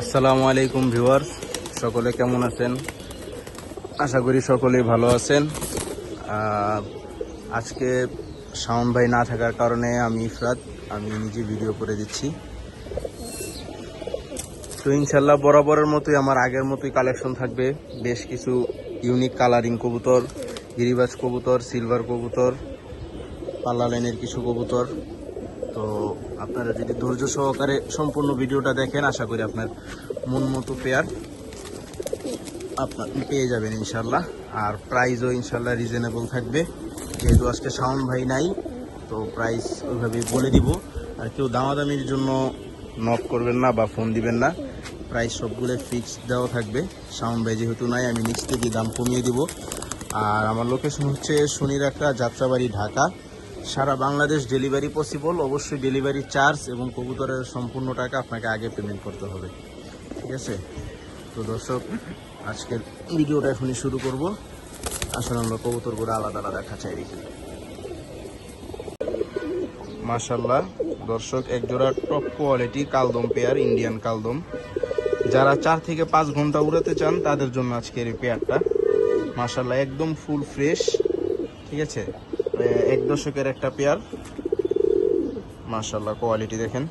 আসসালামু আলাইকুম ভিউয়ার্স, সকলে কেমন আছেন? আশা করি সকলেই ভালো আছেন। আজকে শাওন ভাই না থাকার কারণে আমি ইফরাত, আমি নিজে ভিডিও করে দিচ্ছি। তো ইনশাল্লাহ বরাবরের মতোই আমার আগের মতোই কালেকশন থাকবে। বেশ কিছু ইউনিক কালারিং কবুতর, গিরিবাজ কবুতর সিলভার কবুতর, পাল্লা লাইনের কিছু কবুতর। আপনারা যদি ধৈর্য সহকারে সম্পূর্ণ ভিডিওটা দেখেন, আশা করি আপনার মন মতো পেয়ার আপনার পেয়ে যাবেন ইনশাল্লাহ আর প্রাইসও ইনশাল্লাহ রিজনেবল থাকবে। যেহেতু আজকে শাওন ভাই নাই, তো প্রাইস ওইভাবে বলে দিব। আর কেউ দামাদামির জন্য নক করবেন না বা ফোন দিবেন না। প্রাইস সবগুলো ফিক্স দেওয়া থাকবে। শাওন ভাই যেহেতু নাই, আমি নিচ থেকে দাম কমিয়ে দিব। আর আমার লোকেশন হচ্ছে শনিরাখা যাত্রাবাড়ি, ঢাকা। সারা বাংলাদেশ ডেলিভারি পসিবল অবশ্যই ডেলিভারি চার্জ এবং কবুতরের সম্পূর্ণ টাকা আপনাকে আগে পেমেন্ট করতে হবে। ঠিক আছে? তো দর্শক, আজকের ভিডিওটা এখনই শুরু করব। আসলে আমরা কবুতরগুলো আলাদা আলাদা খাঁচাই রেখি মাশাল্লাহ দর্শক, এক জোড়া টপ কোয়ালিটি কালদম পেয়ার ইন্ডিয়ান কালদম। যারা চার থেকে পাঁচ ঘণ্টা উড়াতে চান, তাদের জন্য আজকের এই পেয়ারটা মাশাল্লাহ একদম ফুল ফ্রেশ ঠিক আছে? এক দশকের একটা পেয়ার। মাশাল্লাহ কোয়ালিটি দেখেন।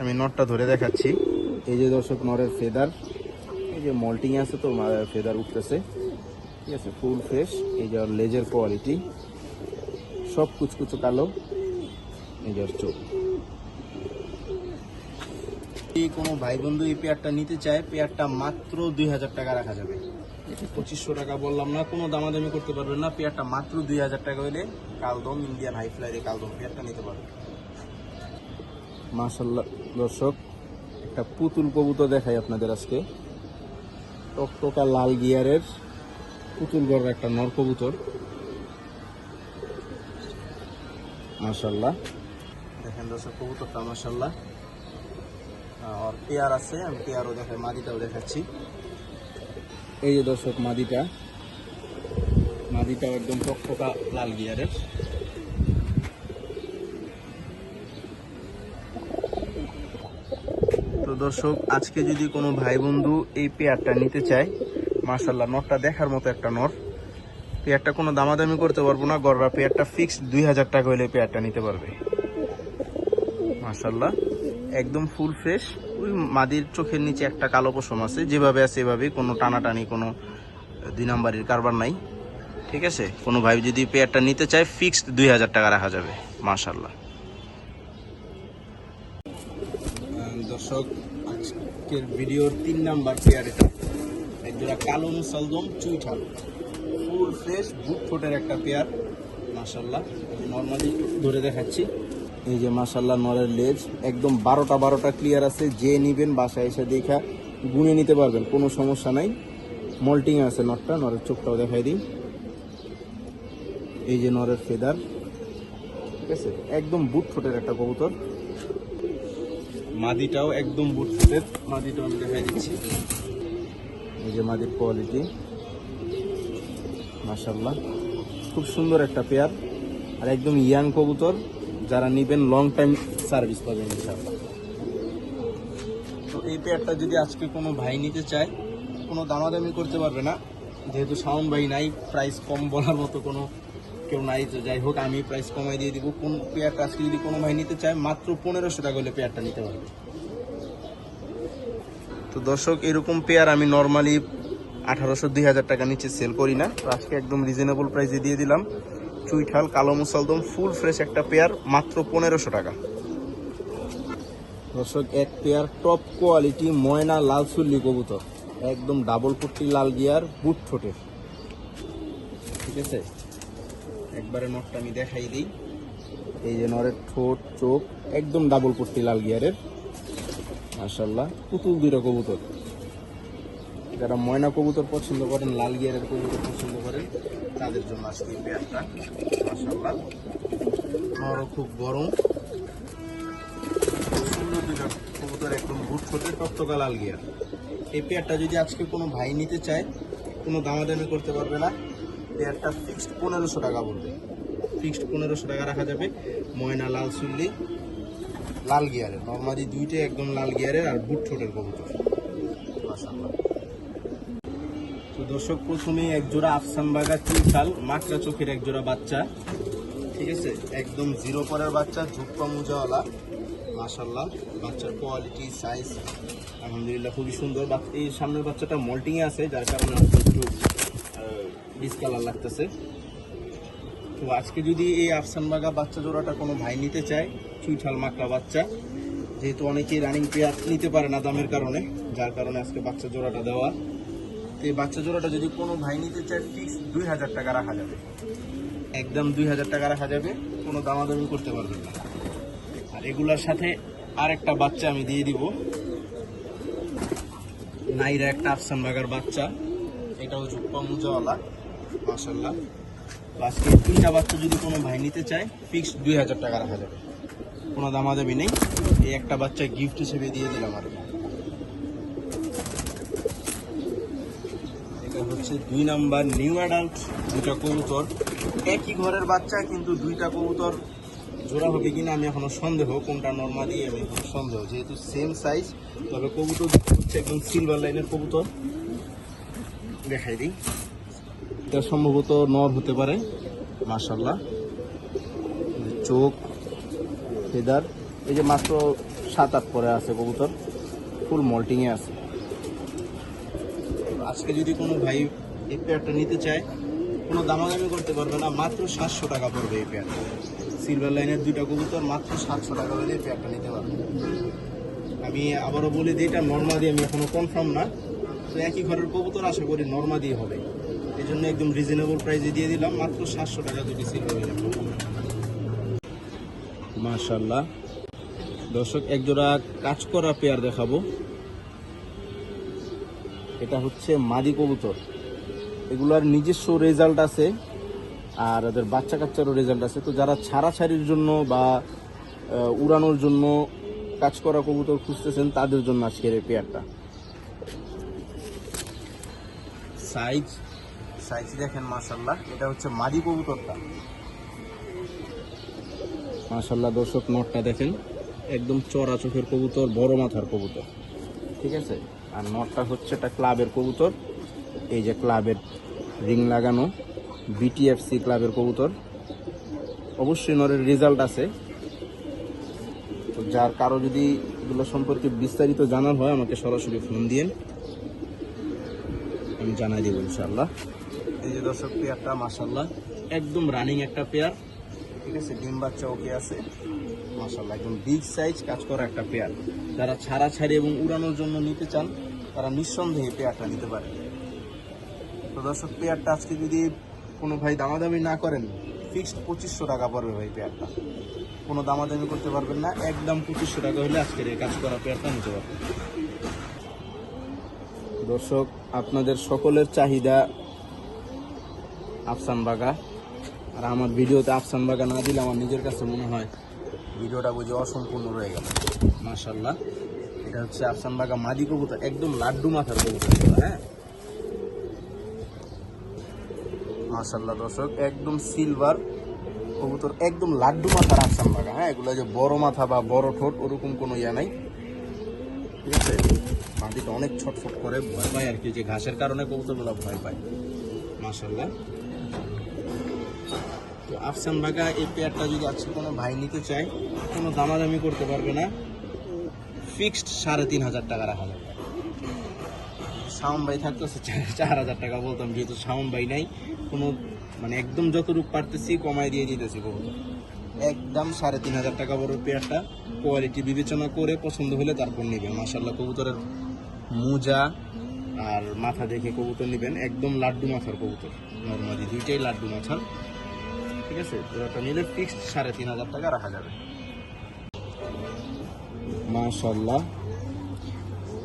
আমি নটটা ধরে দেখাচ্ছি। এই যে দর্শক নরের ফেদার এই যে মল্টিং আছে তো ফেদার উঠতেছে। ঠিক আছে ফুল ফ্রেশ এই যে লেজের কোয়ালিটি সব কুচকুচো কালো। এই যে চোখ। কোনো ভাই বন্ধু এই পেয়ারটা নিতে চায়, পেয়ারটা মাত্র দুই হাজার টাকা রাখা যাবে। পঁচিশশো টাকা বললাম না কোনো দামাদামি করতে পারবেন না। পেয়ারটা মাত্র দুই হাজার টাকা হলে কালদম ইন্ডিয়ান হাই ফ্লাইয়ের কালদম পেয়ারটা নিতে পারবেন। মাশাল্লাহ দর্শক একটা পুতুল কবুতর দেখাই আপনাদের আজকে। টকটকা লাল গিয়ারের পুতুল গড়ের একটা নর কবুতর। মাশাল্লাহ। দেখেন দর্শক কবুতরটা মাশাল্লাহ। আর পেয়ার আছে আমি পেয়ারও দেখাই মাদিটাও দেখাচ্ছি। এই যে দর্শক, মাদিটা। মাদিটাও একদম টকটকা লাল গিয়ারের। তো দর্শক, আজকে যদি কোনো ভাই বন্ধু এই পেয়ারটা নিতে চায় মার্শাল্লাহ নটটা দেখার মতো একটা নট। পেয়ারটা কোনো দামাদামি করতে পারব না গররা পেয়ারটা ফিক্সড দুই হাজার টাকা হলে পেয়ারটা নিতে পারবে। মার্শাল্লাহ একদম ফুল ফ্রেশ ওই মাদির চোখের নিচে একটা কালো পশম আছে। যেভাবে আছে এভাবেই, কোনো টানাটানি, কোনো দুই নাম্বারের কারবার নাই। ঠিক আছে? কোনো ভাই যদি পেয়ারটা নিতে চায় ফিক্সড দুই হাজার টাকা রাখা যাবে। মার্শাল্লাহ দর্শক, আজকের ভিডিওর তিন নাম্বার পেয়ার এটা। একজোড়া কালো মুসালদম চুইঠাল। ফুল ফ্রেশ বুট ফোটের একটা পেয়ার মাশাল্লাহ নর্মালি ধরে দেখাচ্ছি। এই যে মাশাল্লাহ নরের লেজ, একদম বারোটা বারোটা ক্লিয়ার আছে, যে নিবেন বাসায় এসে দেখা গুনে নিতে পারবেন, কোনো সমস্যা নাই। মল্টিং আছে নটটা, নরের চোখটাও দেখাই দিই। এই যে নরের ফেদার ঠিক আছে? একদম বুট ফোটের একটা কবুতর। মাদিটাও একদম বুট ফুটের মাদিটাও আমি দেখাই দিচ্ছি। এই যে মাদির কোয়ালিটি মাশাল্লাহ খুব সুন্দর একটা পেয়ার আর একদম ইয়াং কবুতর। যারা নিবেন লং টাইম সার্ভিস পাবেন তো এই পেয়ারটা যদি আজকে কোনো ভাই নিতে চায়, কোনো দামাদামি করতে পারবে না। যেহেতু সাউন্ড ভাই নাই প্রাইস কম বলার মতো কোনো কেউ নাই, তো যাই হোক, আমি প্রাইস কমাই দিয়ে দিব। কোন পেয়ারটা আজকে যদি কোনো ভাই নিতে চায়, মাত্র পনেরোশো টাকা হলে পেয়ারটা নিতে পারবে। তো দর্শক, এরকম পেয়ার আমি নর্মালি আঠারোশো, দুই হাজার টাকা নিচে সেল করি না। তো আজকে একদম রিজনেবল প্রাইসে দিয়ে দিলাম। চুইঠাল কালো মুসালদম, ফুল ফ্রেশ একটা পেয়ার, মাত্র পনেরোশো টাকা। দর্শক, এক পেয়ার টপ কোয়ালিটি ময়না লাল চুল্লি কবুতর। একদম ডাবল পট্টি লাল গিয়ার, বুট ঠোঁটের। ঠিক আছে? একবারে নটটা আমি দেখাই দিই। এই যে নরের ঠোঁট, চোখ, একদম ডাবল পট্টি লাল গিয়ারের। মাশাল্লাহ পুতুল দুইটা কবুতর। যারা ময়না কবুতর পছন্দ করেন, লাল গিয়ারের কবুতর পছন্দ করেন, তাদের জন্য আজকে এই পেয়ারটা মাশাল্লাহ নরও খুব গরম। কবুতর একদম বুট ছোটের টকটকা লাল গিয়ার। এই পেয়ারটা যদি আজকে কোনো ভাই নিতে চায়, কোনো দামাদামি করতে পারবে না। পেয়ারটা ফিক্সড পনেরোশো টাকা বলবে ফিক্সড পনেরোশো টাকা রাখা যাবে। ময়না লাল চুল্লি, লাল গিয়ারের। নর্মালি দুইটাই একদম লাল গিয়ারের আর বুট ঠোঁটের কবুতর মাশাআল্লাহ তো দর্শক, প্রথমে এক জোড়া বাগা চুইঠাল মাকড়া চোখের এক জোড়া বাচ্চা। ঠিক আছে? একদম জিরো পরের বাচ্চা ঝুপা মুজাওয়ালা। মাশাল্লাহ বাচ্চার কোয়ালিটি সাইজ আলহামদুলিল্লাহ খুবই সুন্দর। এই সামনের বাচ্চাটা মল্টিং এ আছে, যার কারণে একটু ডিসকালার লাগতেছে। তো আজকে যদি এই আফসান বাগা বাচ্চা জোড়াটা কোনো ভাই নিতে চায় চুইঠাল মাকড়া বাচ্চা, যেহেতু অনেকেই রানিং পেয়ার নিতে পারে না দামের কারণে, যার কারণে আজকে বাচ্চা জোড়াটা দেওয়া। এই বাচ্চা জোড়াটা যদি কোনো ভাই নিতে চায় ফিক্স দুই হাজার টাকা রাখা যাবে। একদম দুই হাজার টাকা রাখা যাবে, কোনো দামাদামি করতে পারবেন না। আর এগুলার সাথে আরেকটা বাচ্চা আমি দিয়ে দিব। নাইরা একটা আফসান বাগার বাচ্চা এটাও জুপ্পা মুজাওয়ালা মাসাল্লাহ আজকে তিনটা বাচ্চা যদি কোনো ভাই নিতে চায় ফিক্স দুই হাজার টাকা রাখা যাবে। কোনো দামাদামি নেই। এই একটা বাচ্চা গিফট হিসেবে দিয়ে দিলাম আর কি। এটা হচ্ছে দুই নাম্বার নিউ অ্যাডাল্ট, দুইটা কবুতর। একই ঘরের বাচ্চা, কিন্তু দুইটা কবুতর জোড়া হবে কিনা আমি এখনও সন্দেহ, কোনটা নর্মালি আমি এখনও সন্দেহ। যেহেতু সেম সাইজ তবে কবুতর হচ্ছে একদম সিলভার লাইনের কবুতর। দেখাই দিই। এটা সম্ভবত নর হতে পারে মাশাল্লাহ চোখ, ফেদার। এই যে মাত্র সাত আট পরে আছে কবুতর ফুল মল্টিংয়ে আছে। আজকে যদি কোনো ভাই এই পেয়ারটা নিতে চায়, কোনো দামাদামি করতে পারবে না, মাত্র সাতশো টাকা পড়বে এই পেয়ারটা সিলভার লাইনের দুইটা কবুতর মাত্র সাতশো টাকা হলে এই পেয়ারটা নিতে পারবে। আমি আবারও বলে দিই, এটা নর্মাদি আমি এখনও কনফার্ম না। তো একই ঘরের কবুতর আশা করি নর্মাদি হবে। এই জন্য একদম রিজনেবল প্রাইসে দিয়ে দিলাম, মাত্র সাতশো টাকা দুটি সিলভার লাইনের মাশাল্লাহ দর্শক, একজোড়া কাজ করা পেয়ার দেখাবো। এটা হচ্ছে মাদি কবুতর। এগুলার নিজস্ব রেজাল্ট আছে আর ওদের বাচ্চা কাচ্চারও রেজাল্ট আছে। তো যারা ছাড়াছাড়ির জন্য বা উড়ানোর জন্য কাজ করা কবুতর খুঁজতেছেন, তাদের জন্য আজকের এই পেয়ারটা সাইজ সাইজ দেখেন মাশাল্লাহ এটা হচ্ছে মাদি কবুতরটা। মাশাল্লাহ দর্শক নটটা দেখেন। একদম চড়া চোখের কবুতর, বড় মাথার কবুতর। ঠিক আছে? আর নটটা হচ্ছে একটা ক্লাবের কবুতর। এই যে ক্লাবের রিং লাগানো বিটিএফসি ক্লাবের কবুতর। অবশ্যই নরের রেজাল্ট আছে। তো যার কারও যদি এগুলো সম্পর্কে বিস্তারিত জানার হয়, আমাকে সরাসরি ফোন দিয়ে আমি জানাই দেবো ইনশাল্লাহ এই যে দর্শক, পেয়ারটা মাসাল্লাহ একদম রানিং একটা পেয়ার। ঠিক আছে, ডিম বাচ্চা ওকে আছে। মাসাল্লাহ একদম বিগ সাইজ কাজ করা একটা পেয়ার। যারা ছাড়া ছাড়ি এবং উড়ানোর জন্য নিতে চান তারা নিঃসন্দেহে পেয়ারটা নিতে পারে। তো দর্শক, পেয়ারটা আজকে যদি কোনো ভাই দামাদামি না করেন ফিক্সড পঁচিশশো টাকা পড়বে ভাই পেয়ারটা। কোনো দামাদামি করতে পারবেন না, একদম পঁচিশশো টাকা হলে আজকের এই কাজ করা পেয়ারটা নিতে পারবেন। দর্শক, আপনাদের সকলের চাহিদা আফসান বাগা আর আমার ভিডিওতে আফসান বাগা না দিলে আমার নিজের কাছে মনে হয় ভিডিওটা বুঝে অসম্পূর্ণ রয়ে গেল। মাশাল্লাহ এটা হচ্ছে আফসান বাগা মাদি কবুতর, একদম লাড্ডু মাথার কবুতর। হ্যাঁ? মাশাল্লাহ দর্শক, একদম সিলভার কবুতর, একদম লাড্ডু মাথার আফসান বাগা। হ্যাঁ এগুলো যে বড় মাথা বা বড় ঠোঁট, ওরকম কোনো ইয়া নাই। ঠিক আছে? মাটিটা অনেক ছটফট করে, ভয় পায় আর কি, যে ঘাসের কারণে কবুতরগুলো ভয় পায়। মাশাল্লাহ তো আফসান বাগা এই পেয়ারটা যদি আজকে কোনো ভাই নিতে চায়, কোনো দামাদামি করতে পারবে না। ফিক্সড সাড়ে তিন হাজার টাকা রাখা যাবে। সাউন্ড বাই থাকতো চার- হাজার টাকা বলতাম, যেহেতু সাউন্ড বাই নাই, কোনো মানে একদম যতটুকু পারতেছি কমাই দিয়ে দিতেছি কবুতর একদম সাড়ে তিন হাজার টাকা বড় পেয়ারটা কোয়ালিটি বিবেচনা করে পছন্দ হলে তারপর নেবেন। মাসাল্লাহ কবুতরের মোজা আর মাথা দেখে কবুতর নেবেন। একদম লাড্ডু মাথার কবুতর। নর্মালি দুইটাই লাড্ডু মাথার। ঠিক আছে? জোড়াটা নিলে ফিক্সড সাড়ে তিন হাজার টাকা রাখা যাবে। মাশাল্লাহ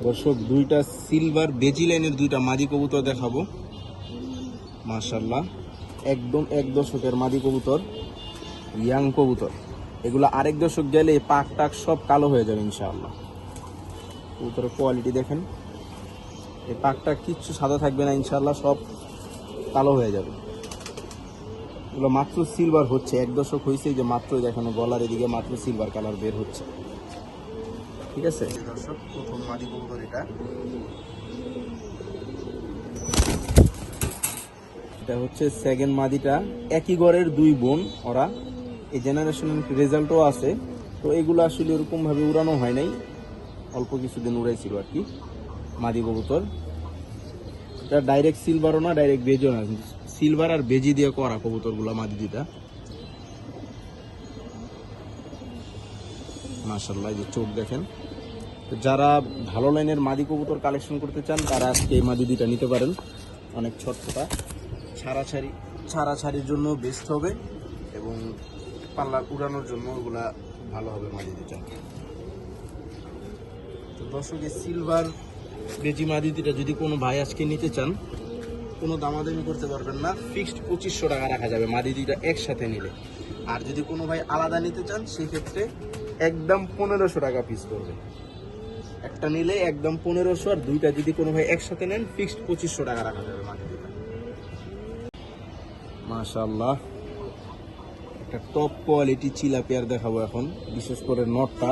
দর্শক, দুইটা সিলভার বেজি লাইনের দুইটা মাদি কবুতর দেখাবো। মাশাল্লাহ একদম এক দশকের মাদি কবুতর ইয়াং কবুতর। এগুলো আরেক দশক গেলে পাক টাক সব কালো হয়ে যাবে ইনশাআল্লাহ। কবুতরের কোয়ালিটি দেখেন। এই পাকটা কিচ্ছু সাদা থাকবে না ইনশাআল্লাহ, সব কালো হয়ে যাবে। এগুলো মাত্র সিলভার হচ্ছে। এক দশক হয়েছে যে মাত্র দেখানো গলার এদিকে মাত্র সিলভার কালার বের হচ্ছে। ঠিক আছে? দর্শক প্রথম মাদি কবুতর এটা। এটা হচ্ছে সেকেন্ড মাদিটা। একই ঘরের দুই বোন ওরা। এই জেনারেশনের রেজাল্টও আছে। তো এগুলো আসলে ওরকম ভাবে উড়ানো হয় নাই। অল্প কিছুদিন উড়াইছিল আর কি মাদি কবুতর। এটা ডাইরেক্ট সিলভারও না ডাইরেক্ট বেজও না সিলভার আর বেজি দিয়ে করা কবুতরগুলো মাদি দুইটা মাশাল্লাহ এই যে চোখ দেখেন। যারা ভালো লাইনের মাদি কবুতর কালেকশন করতে চান, তারা আজকে এই মাদি দুইটা নিতে পারেন। অনেক ছটফটা। ছাড়াছাড়ি, ছাড়াছাড়ির জন্য বেস্ট হবে এবং পাল্লা উড়ানোর জন্য ওগুলা ভালো হবে মাদি দুইটা। তো দর্শক সিলভার বেজি মাদি দুইটা যদি কোনো ভাই আজকে নিতে চান, কোনো দামাদামি করতে পারবেন না। ফিক্সড পঁচিশশো টাকা রাখা যাবে মাদি দুইটা একসাথে নিলে। আর যদি কোনো ভাই আলাদা নিতে চান, সেক্ষেত্রে একদম পনেরোশো টাকা পিস করবে। একটা নিলে একদম পনেরোশো আর দুইটা যদি কোনো ভাই একসাথে নেন ফিক্সড পঁচিশশো টাকা রাখা যাবে মাশাল্লাহ একটা টপ কোয়ালিটি চিলা পেয়ার দেখাবো এখন, বিশেষ করে নটটা।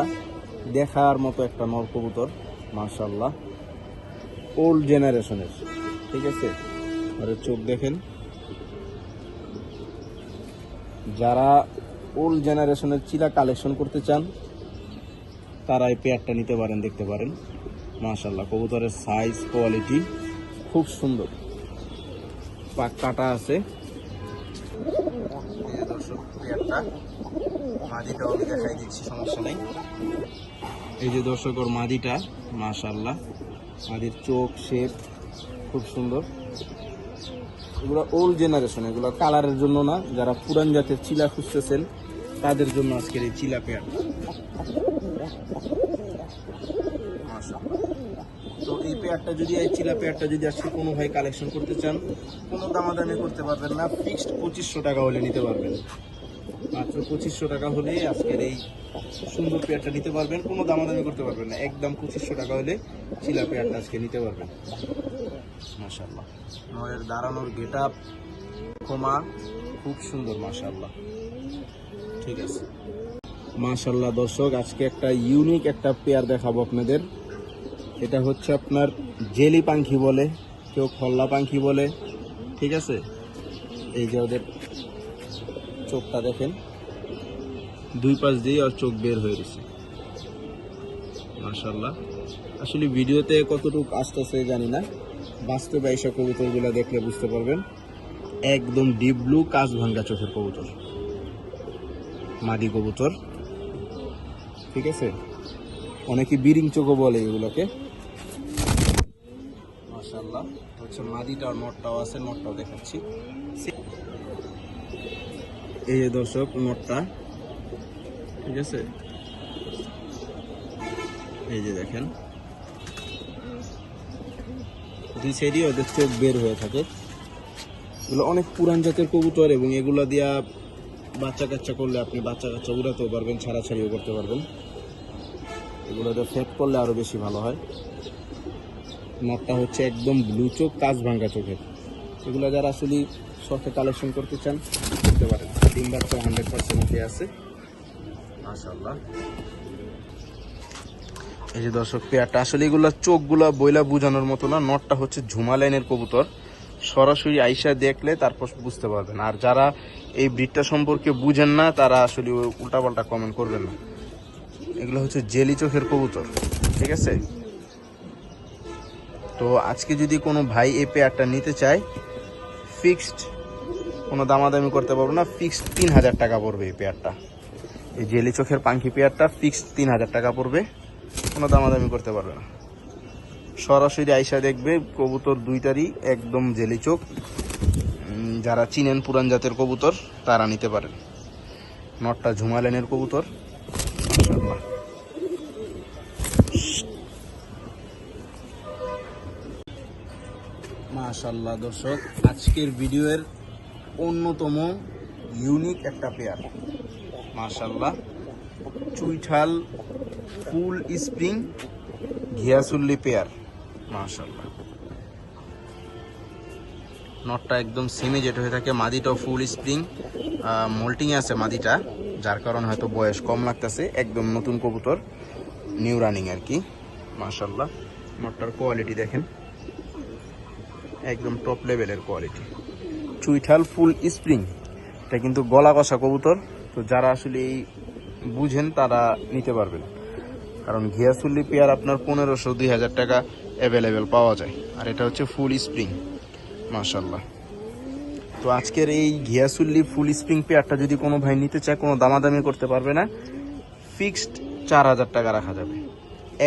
দেখার মতো একটা নর কবুতর মাশাল্লাহ ওল্ড জেনারেশনের ঠিক আছে? আর চোখ দেখেন। যারা ওল্ড জেনারেশনের চিলা কালেকশন করতে চান তারা এই পেয়ারটা নিতে পারেন দেখতে পারেন। মাশাল্লাহ কবুতরের সাইজ কোয়ালিটি খুব সুন্দর। পাক কাটা আছে। এই যে দর্শক পেয়ারটা মাদিটা আমি দেখাই দিচ্ছি সমস্যা নেই। এই যে দর্শক ওর মাদিটা মাশাল্লাহ মাদির চোখ শেপ খুব সুন্দর। এগুলো ওল্ড জেনারেশন এগুলো কালারের জন্য না যারা পুরান জাতের চিলা খুঁজতেছেন তাদের জন্য আজকের এই চিলা পেয়ার তো এই পেয়ারটা যদি এই চিলা পেয়ারটা যদি আজকে কোনো ভাই কালেকশন করতে চান, কোনো দামাদামি করতে পারবেন না ফিক্সড পঁচিশশো টাকা হলে নিতে পারবেন। মাত্র পঁচিশশো টাকা হলে আজকের এই সুন্দর পেয়ারটা নিতে পারবেন, কোনো দামাদামি করতে পারবেন না, একদম পঁচিশশো টাকা হলে চিলা পেয়ারটা আজকে নিতে পারবেন। মাশাল্লাহ নয়ের দাঁড়ানোর গেট আপ কমা খুব সুন্দর মাশাল্লাহ ঠিক আছে। মাশাল্লাহ দর্শক, আজকে একটা ইউনিক একটা পেয়ার দেখাবো আপনাদের। এটা হচ্ছে আপনার জেলি পাখি বলে, কেউ খল্লা পাখি বলে, ঠিক আছে? এই যে ওদের চোখটা দেখেন, দুই পাশ দিয়ে আর চোখ বের হয়ে গেছে। মাশাল্লাহ আসলে ভিডিওতে কতটুকু আসতেছে জানি না, বাস্তবে এইসব কবুতরগুলো দেখলে বুঝতে পারবেন। একদম ডিপ ব্লু কাজ ভাঙ্গা চোখের কবুতর। মাদি কবুতর। ঠিক আছে? অনেকে বিরিং চোখও বলে এগুলোকে। হচ্ছে আছে দেখাচ্ছি। এই যে দর্শক ঠিক আছে? এই যে দেখেন। ওদের চোখ বের হয়ে থাকে। এগুলো অনেক পুরান জাতের কবুতর এবং এগুলো দিয়া বাচ্চা কাচ্চা করলে আপনি বাচ্চা কাচ্চা উড়াতেও পারবেন, ছাড়াছাড়িও করতে পারবেন। এগুলোতে ফেট করলে আরও বেশি ভালো হয়। নটটা হচ্ছে একদম ব্লু চোখ কাজ ভাঙ্গা চোখের। এগুলো যারা আসলে শখে কালেকশন করতে চান করতে পারেন। ডিম বাচ্চা হান্ড্রেড পার্সেন্ট আছে। এই যে দর্শক, পেয়ারটা আসলে এগুলো চোখগুলা বইলা বোঝানোর মতো না, নটটা হচ্ছে ঝুমা লাইনের কবুতর। সরাসরি আইসা দেখলে তারপর বুঝতে পারবেন। আর যারা এই ব্রিডটা সম্পর্কে বুঝেন না, তারা আসলে উল্টাপাল্টা কমেন্ট করবেন না। এগুলো হচ্ছে জেলি চোখের কবুতর, ঠিক আছে? তো আজকে যদি কোনো ভাই এই পেয়ারটা নিতে চায় ফিক্সড কোনো দামাদামি করতে পারব না ফিক্সড তিন হাজার টাকা পড়বে এই পেয়ারটা। এই জেলি চোখের পাঙ্খি পেয়ারটা ফিক্সড তিন হাজার টাকা পড়বে, কোনো দামাদামি করতে পারবে না। সরাসরি আইসা দেখবে কবুতর দুইটারই একদম জেলি চোখ। যারা চিনেন পুরান জাতের কবুতর, তারা নিতে পারেন। নটটা ঝুমালেনের কবুতর। মাশাল্লাহ দর্শক, আজকের ভিডিওর অন্যতম ইউনিক একটা পেয়ার মাশাল্লাহ চুইঠাল ফুল স্প্রিং ঘিয়াসুল্লি পেয়ার মাশাল্লাহ নটটা একদম সেমি যেটা হয়ে থাকে। মাদিটাও ফুল স্প্রিং মোল্টিং আছে মাদিটা, যার কারণে হয়তো বয়স কম লাগতেছে। একদম নতুন কবুতর নিউ রানিং আর কি। মাশাল্লাহ নটটার কোয়ালিটি দেখেন। একদম টপ লেভেলের কোয়ালিটি চুইঠাল ফুল স্প্রিং এটা কিন্তু গলা কষা কবুতর। তো যারা আসলে এই বুঝেন, তারা নিতে পারবেন। কারণ ঘিয়াসুল্লি পেয়ার আপনার পনেরোশো, দুই হাজার টাকা অ্যাভেলেবেল পাওয়া যায়। আর এটা হচ্ছে ফুল স্প্রিং মাশাল্লাহ তো আজকের এই ঘিয়াসুল্লি ফুল স্প্রিং পেয়ারটা যদি কোনো ভাই নিতে চায়, কোনো দামাদামি করতে পারবে না, ফিক্সড চার হাজার টাকা রাখা যাবে।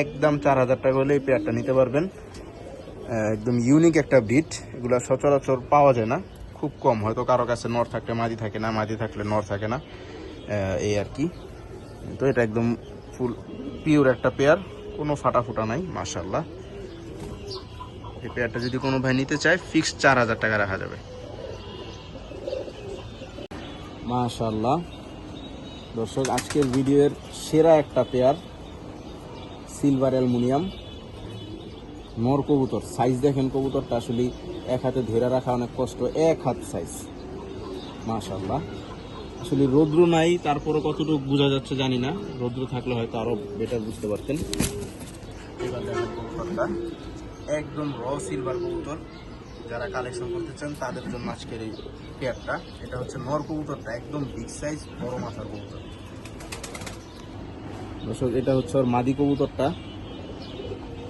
একদম চার হাজার টাকা হলে এই পেয়ারটা নিতে পারবেন। একদম ইউনিক একটা ব্রিড এগুলো সচরাচর পাওয়া যায় না, খুব কম। হয়তো কারও কাছে নর থাকলে মাদি থাকে না, মাদি থাকলে নর থাকে না। এই আর কি। তো এটা একদম ফুল পিওর একটা পেয়ার, কোনো ফাটা ফুটা নাই মাশাল্লাহ এই পেয়ারটা যদি কোনো ভাই নিতে চায় ফিক্সড চার হাজার টাকা রাখা যাবে। মাশাল্লাহ দর্শক, আজকের ভিডিওর সেরা একটা পেয়ার সিলভার অ্যালুমিনিয়াম নর কবুতর সাইজ দেখেন কবুতরটা আসলে এক হাতে ধরে রাখা অনেক কষ্ট, এক হাত সাইজ মাশাল্লাহ আসলে রৌদ্র নাই তারপরে কতটুকু বোঝা যাচ্ছে জানি না। রৌদ্র থাকলে হয়তো আরও বেটার বুঝতে পারতেন। এবার দেখেন কবুতরটা একদম র সিলভার কবুতর যারা কালেকশন করতে চান, তাদের জন্য আজকের এই পেয়ারটা এটা হচ্ছে নর কবুতরটা, একদম বিগ সাইজ বড় মাথার কবুতর। দর্শক, এটা হচ্ছে ওর মাদি কবুতরটা।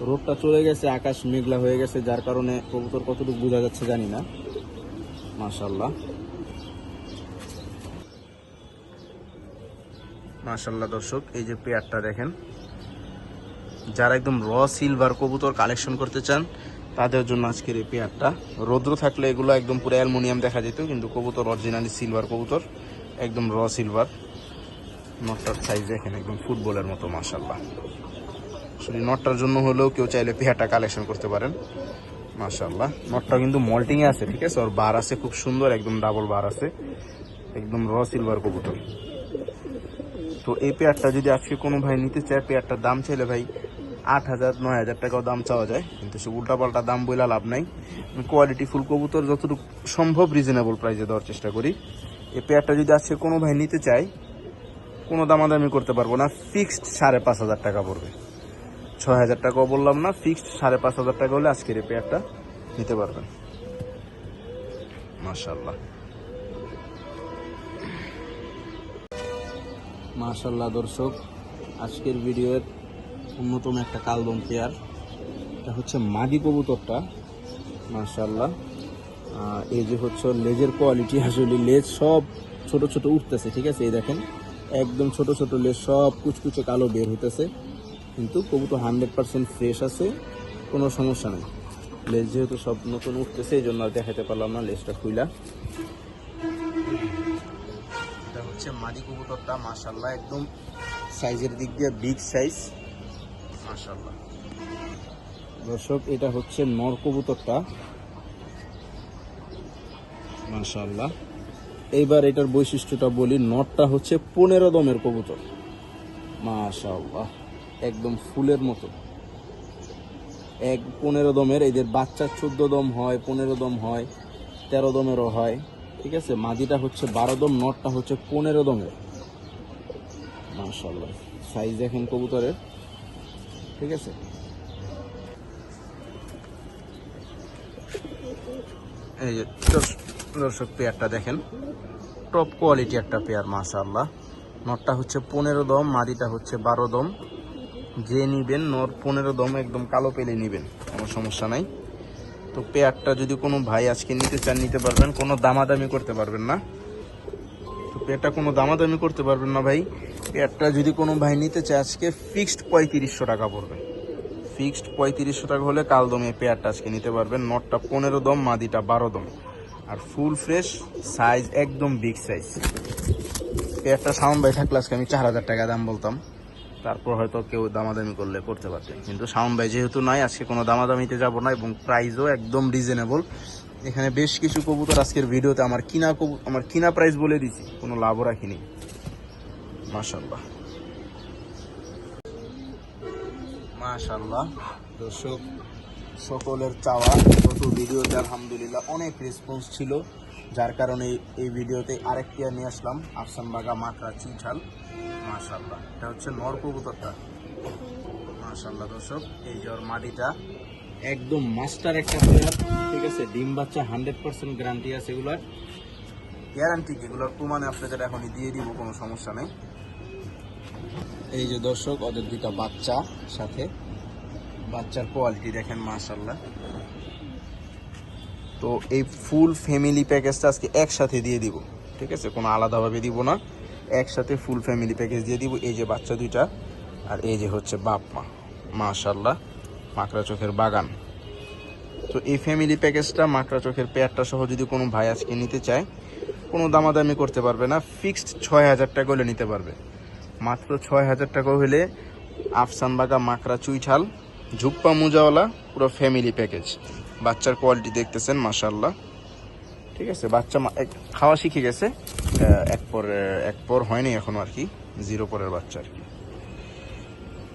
রোডটা চলে গেছে, আকাশ মেঘলা হয়ে গেছে, যার কারণে কবুতর কতটুকু বোঝা যাচ্ছে জানি না। মাশাল্লাহ মাশাল্লাহ দর্শক, এই যে পেয়ারটা দেখেন। যারা একদম র সিলভার কবুতর কালেকশন করতে চান, তাদের জন্য আজকের এই পেয়ারটা রৌদ্র থাকলে এগুলো একদম পুরো অ্যালমোনিয়াম দেখা যেত, কিন্তু কবুতর অরিজিনালি সিলভার কবুতর, একদম র সিলভার নটটার সাইজ দেখেন, একদম ফুটবলের মতো মাশাল্লাহ আসলে নটটার জন্য হলেও কেউ চাইলে পেয়ারটা কালেকশন করতে পারেন মাশাল্লাহ নটটা কিন্তু মল্টিংয়ে আছে, ঠিক আছে? ওর বার আছে, খুব সুন্দর, একদম ডাবল বার আছে। একদম র সিলভার কবুতর। তো এই পেয়ারটা যদি আজকে কোনো ভাই নিতে চায় পেয়ারটার দাম চাইলে ভাই আট হাজার, নয় হাজার টাকাও দাম চাওয়া যায়। কিন্তু সে উল্টাপাল্টা দাম বইলা লাভ নাই। কোয়ালিটি ফুল কবুতর যতটুকু সম্ভব রিজনেবল প্রাইসে দেওয়ার চেষ্টা করি। এই পেয়ারটা যদি আজকে কোনো ভাই নিতে চায়, কোনো দামাদামি করতে পারব না। ফিক্সড সাড়ে পাঁচ হাজার টাকা পড়বে। ছয় হাজার টাকাও বললাম না ফিক্সড সাড়ে পাঁচ হাজার টাকা হলে আজকের এই পেয়ারটা নিতে পারবেন। মাশাল্লাহ মাশাল্লাহ দর্শক, আজকের ভিডিওর অন্যতম একটা কালদম পেয়ার এটা হচ্ছে মাদি কবুতরটা মাশাল্লাহ আহ, এই যে হচ্ছে লেজের কোয়ালিটি আসলে লেজ সব ছোট ছোট উঠতেছে ঠিক আছে? এই দেখেন একদম ছোট ছোট লেজ সব কুচকুচে কালো বের হইতেছে। কিন্তু কবুতর হান্ড্রেড পার্সেন্ট ফ্রেশ আছে কোনো সমস্যা নেই। লেজ যেহেতু সব নতুন উঠতেছে এই জন্য আর দেখাতে পারলাম না লেজটা খুইলা। এটা হচ্ছে মাদি কবুতরটা মাশাল্লাহ একদম সাইজের দিক দিয়ে বিগ সাইজ দর্শক, এটা হচ্ছে নর কবুতরটা। মাশাল্লাহ এইবার এটার বৈশিষ্ট্যটা বলি নটটা হচ্ছে পনেরো দমের কবুতর। মাশাল্লাহ একদম ফুলের মতো। এক পনেরো দমের, এদের বাচ্চা চোদ্দ দম হয়, পনেরো দম হয়, তেরো দমেরও হয়। ঠিক আছে? মাদিটা হচ্ছে বারো দম নটটা হচ্ছে পনেরো দমের। মাশাল্লাহ সাইজ দেখেন কবুতরের। ঠিক আছে? এই যে দর্শক পেয়ারটা দেখেন। টপ কোয়ালিটি একটা পেয়ার মাশাল্লাহ নটটা হচ্ছে পনেরো দম, মাদিটা হচ্ছে বারো দম। যে নিবেন নর পনেরো দম একদম কালো পেলে নিবেন, কোনো সমস্যা নাই। তো পেয়ারটা যদি কোনো ভাই আজকে নিতে চান, নিতে পারবেন, কোনো দামাদামি করতে পারবেন না। তো পেয়ারটা কোনো দামাদামি করতে পারবেন না ভাই। পেয়ারটা যদি কোনো ভাই নিতে চায়, আজকে ফিক্সড পঁয়ত্রিশশো টাকা পড়বে। ফিক্সড পঁয়ত্রিশশো টাকা হলে কাল দমে পেয়ারটা আজকে নিতে পারবেন। নটটা পনেরো দম, মাদিটা বারো দম। আর ফুল ফ্রেশ সাইজ একদম বিগ সাইজ পেয়ারটা সাউন্ড বাই থাকলে আজকে আমি চার হাজার টাকা দাম বলতাম। তারপর হয়তো কেউ দামাদামি করলে করতে পারতেন কিন্তু সাউন্ড বাই যেহেতু নাই, আজকে কোনো দামাদামিতে যাব না এবং প্রাইসও একদম রিজনেবল এখানে বেশ কিছু কবুতর আজকের ভিডিওতে আমার কিনা কবু আমার কিনা প্রাইস বলে দিছি কোনো লাভও রাখিনি। মাশাল্লাহ মাশাল্লাহ দর্শক, সকলের চাওয়া, গত ভিডিওতে আলহামদুলিল্লাহ অনেক রেসপন্স ছিল, যার কারণে এই ভিডিওতে আরেকটি আর নিয়ে আসলাম আফসান বাগা মাকড়া চিঠাল মাশাল্লাহ এটা হচ্ছে নর কবুতরটা। মাশাল্লাহ দর্শক, এই যে ওর মাদিটা একদম মাস্টার একটা প্লেয়ার ঠিক আছে? ডিম বাচ্চা হান্ড্রেড পার্সেন্ট গ্যারান্টি আছে এগুলার। গ্যারান্টি এগুলোর প্রমাণে আপনাদের এখনই দিয়ে দিব, কোনো সমস্যা নেই। এই যে দর্শক, ওদের দুটা বাচ্চা সাথে। বাচ্চার কোয়ালিটি দেখেন মাশাল্লাহ তো এই ফুল ফ্যামিলি প্যাকেজটা আজকে একসাথে দিয়ে দিব, ঠিক আছে? কোনো আলাদাভাবে দিব না। একসাথে ফুল ফ্যামিলি প্যাকেজ দিয়ে দিব। এই যে বাচ্চা দুইটা, আর এই যে হচ্ছে বাপ মা মাশাল্লাহ মাকড়া চোখের বাগান। তো এই ফ্যামিলি প্যাকেজটা মাকড়া চোখের পেয়ারটা সহ যদি কোনো ভাই আজকে নিতে চায়, কোনো দামাদামি করতে পারবে না। ফিক্সড ছয় হাজার টাকা হলে নিতে পারবে। মাত্র ছয় হাজার টাকা হলে আফসান বাগা মাকড়া চুইঠাল, ঝুপ্পা মুজাওয়ালা, পুরো ফ্যামিলি প্যাকেজ বাচ্চার কোয়ালিটি দেখতেছেন মাশাল্লাহ ঠিক আছে, বাচ্চা খাওয়া শিখে গেছে। এক পর এক পর হয়নি এখনও আর কি জিরো পরের বাচ্চা আর কি।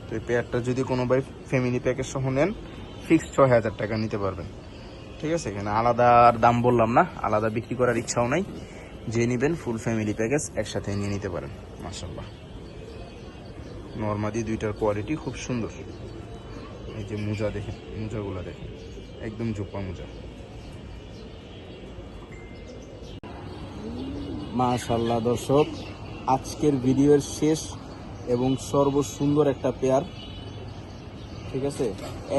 তো এই পেয়ারটা যদি কোনো ভাই ফ্যামিলি প্যাকেজ সহ নেন ফিক্সড ছয় হাজার টাকা নিতে পারবেন। ঠিক আছে, এখানে আলাদা আর দাম বললাম না, আলাদা বিক্রি করার ইচ্ছাও নাই। যে নেবেন ফুল ফ্যামিলি প্যাকেজ একসাথে নিয়ে নিতে পারেন মাশাল্লাহ নর্মাদি দুইটার কোয়ালিটি খুব সুন্দর। এই যে মোজা দেখেন মোজাগুলো দেখেন একদম জোপা মোজা। মাশাল্লাহ দর্শক, আজকের ভিডিওর শেষ এবং সর্বসুন্দর একটা পেয়ার ঠিক আছে?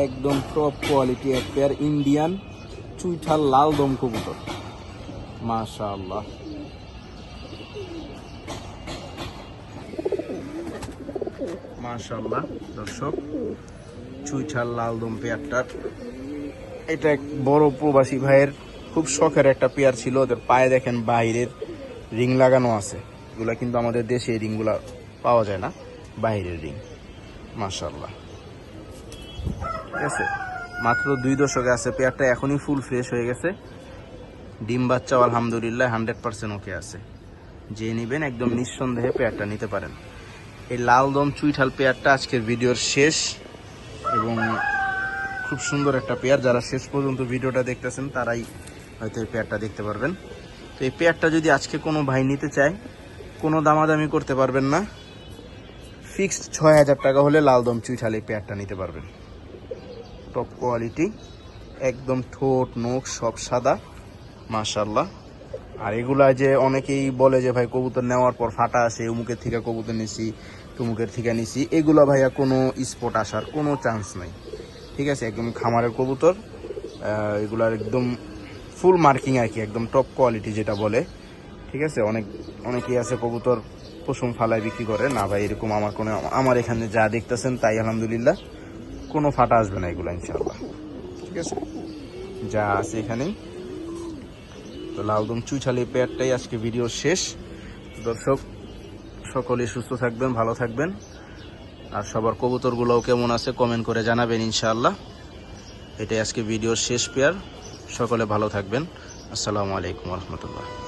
একদম টপ কোয়ালিটি এক পেয়ার ইন্ডিয়ান চুইঠাল লাল দম কবুতর। মাশাল্লাহ মাশাল্লাহ দর্শক। চুইঠাল লাল দম পেয়ারটার। এটা এক বড় প্রবাসী ভাইয়ের খুব শখের একটা পেয়ার ছিল। ওদের পায়ে দেখেন বাইরের রিং লাগানো আছে। এগুলা কিন্তু আমাদের দেশে এই রিংগুলা পাওয়া যায় না। বাইরের রিং। মাশাল্লাহ ঠিক আছে? মাত্র দুই দশকে আছে পেয়ারটা, এখনই ফুল ফ্রেশ হয়ে গেছে। ডিম বাচ্চাও আলহামদুলিল্লাহ হান্ড্রেড পার্সেন্ট ওকে আছে। যে নেবেন একদম নিঃসন্দেহে পেয়ারটা নিতে পারেন। এই লাল দম চুইঠাল পেয়ারটা আজকের ভিডিওর শেষ এবং খুব সুন্দর একটা পেয়ার। যারা শেষ পর্যন্ত ভিডিওটা দেখতেছেন, তারাই হয়তো এই পেয়ারটা দেখতে পারবেন। তো এই পেয়ারটা যদি আজকে কোনো ভাই নিতে চায়, কোনো দামাদামি করতে পারবেন না। ফিক্সড ছয় হাজার টাকা হলে লাল দম চুইঠাল এই পেয়ারটা নিতে পারবেন। টপ কোয়ালিটি একদম ঠোঁট, নোখ সব সাদা মাশাল্লাহ আর এগুলা যে অনেকেই বলে যে, ভাই, কবুতর নেওয়ার পর ফাটা আসে উমুকের থেকে কবুতর নিছি, তুমুকের থেকে নিছি। এগুলা ভাইয়া কোনো স্পট আসার কোনো চান্স নাই। ঠিক আছে? একদম খামারের কবুতর এগুলার একদম ফুল মার্কিং আর কি, একদম টপ কোয়ালিটি যেটা বলে। ঠিক আছে? অনেক, অনেকেই আছে কবুতর পশুম ফালায় বিক্রি করে। না ভাই, এরকম আমার কোনো, আমার এখানে যা দেখতেছেন তাই আলহামদুলিল্লাহ। কোনো ফাটা আসবে না এগুলো ইনশাল্লাহ ঠিক আছে? যা আছে এখানেই। তো লালদম চুইছালি পেয়ারটাই আজকে ভিডিও শেষ। দর্শক সকলে সুস্থ থাকবেন, ভালো থাকবেন। আর সবার কবুতরগুলোও কেমন আছে কমেন্ট করে জানাবেন ইনশাআল্লাহ। এটাই আজকে ভিডিওর শেষ পেয়ার। সকলে ভালো থাকবেন। আসসালামু আলাইকুম রহমতুল্লাহ।